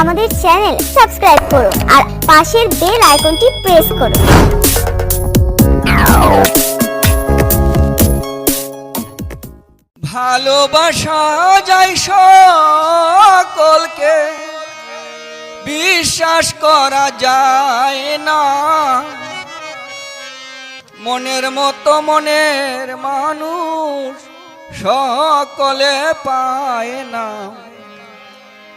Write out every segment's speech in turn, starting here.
আমাদের channel subscribe করুন আর পাশের বেল আইকনটি প্রেস করুন ভালোবাসা যায় সকলকে, বিশ্বাস করা যায় না। মনের মতো মনের মানুষ সকলে পায় না।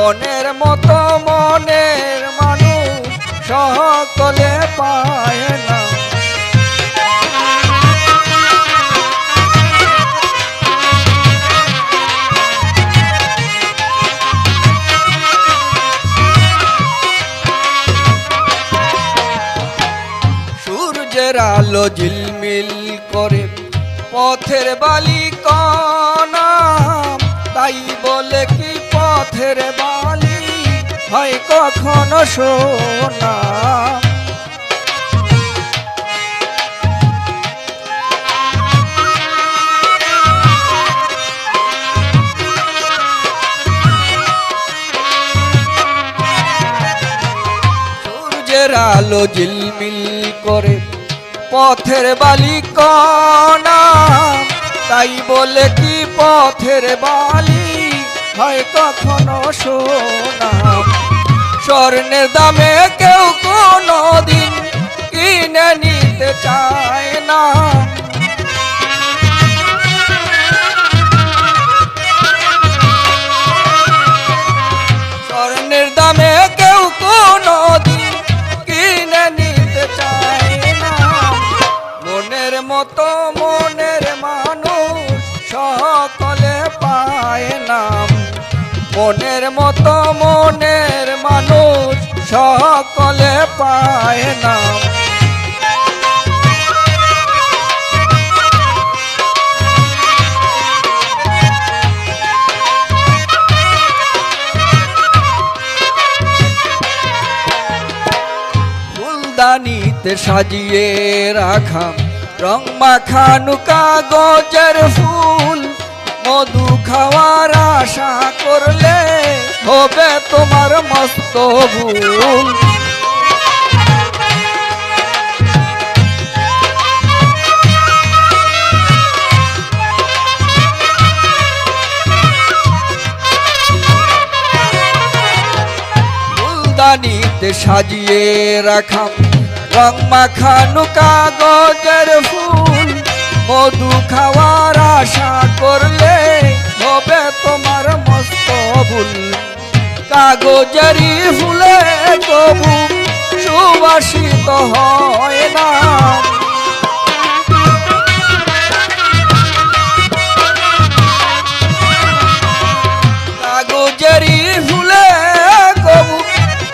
মনের মতো, মনের মানুষ সকলে পায় না। সূর্যের আলো ঝিলমিল করে পথের বালি কণা তাই বলে কি পথের বালি হয় কখনো সোনা। আলো ঝিলমিল করে পথের বালি কণা, তাই বলে কি পথের বালি? হয় কখনো সোনা। স্বর্ণের দামে কেউ কোনো দিন কিনে নিতে চায় না। কেউ কোনো কিনে চায় না। মনের মতো মনের মানুষ সকলে পায় না। মনের মতো মনের মানুষ সকলে পায় না। ফুলদানিতে সাজিয়ে রাখা রং মাখানু কাগজের ফুল, মধু খাওয়ার আশা হবে তোমার মস্ত ভুল। ফুলদানিতে সাজিয়ে রাখাম রং মাখানু কাগজের ফুল। মধু খাওয়ার আশা করলে হবে তোমার মস্ত ভুল। কাগজেরই ফুলে কবু সুবাসিত হয় না।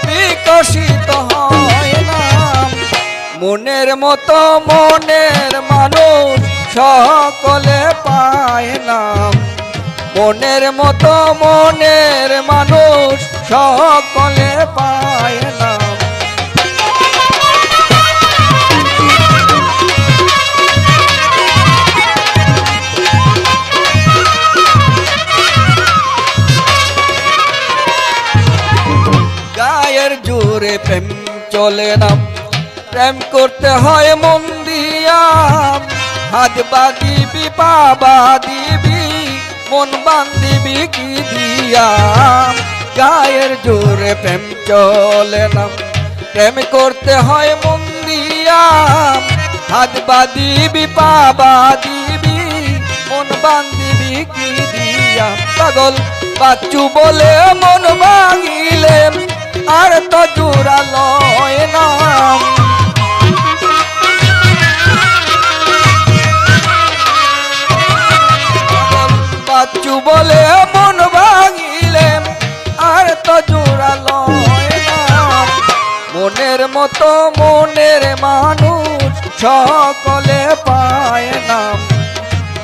বিকশিত হয় না। মনের মতো মনের মানুষ সকলে পায় না। মনের মতো মনের মানুষ সকলে পায় না। গায়ের জোরে প্রেম চলে না। প্রেম করতে হয় মন দিয়া। হাত বাঁধিবি পা বাঁধিবি মন বান্ধিবি কি দিয়া? গায়ের জোরে প্রেম চলে না। প্রেম করতে হয় মন দিয়া। হাত বাঁধিবি, পা বাঁধিবি, মন বান্ধিবি কি দিয়া? পাগল বাচ্চু বলে মন ভাঙিলে বলে মন ভাঙিলে আর তো জোড়া মনের মতো মনের মানুষ সকলে পায় না।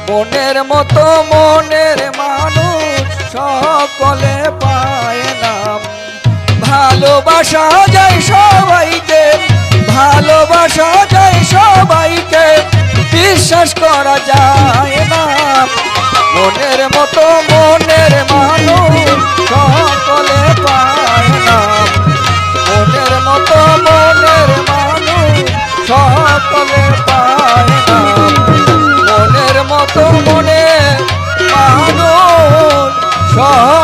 মনের মতো মনের মানুষ সকলে পায় না। ভালোবাসা যায় সবাইকে, ভালোবাসা যায় সবাইকে, বিশ্বাস করা যায় না। মনের মতো, মনের মানুষ, সকলে পায় না। মনের মতো, মনের মানুষ, সকলে পায় না। মনের মতো মনে মানুষ সহ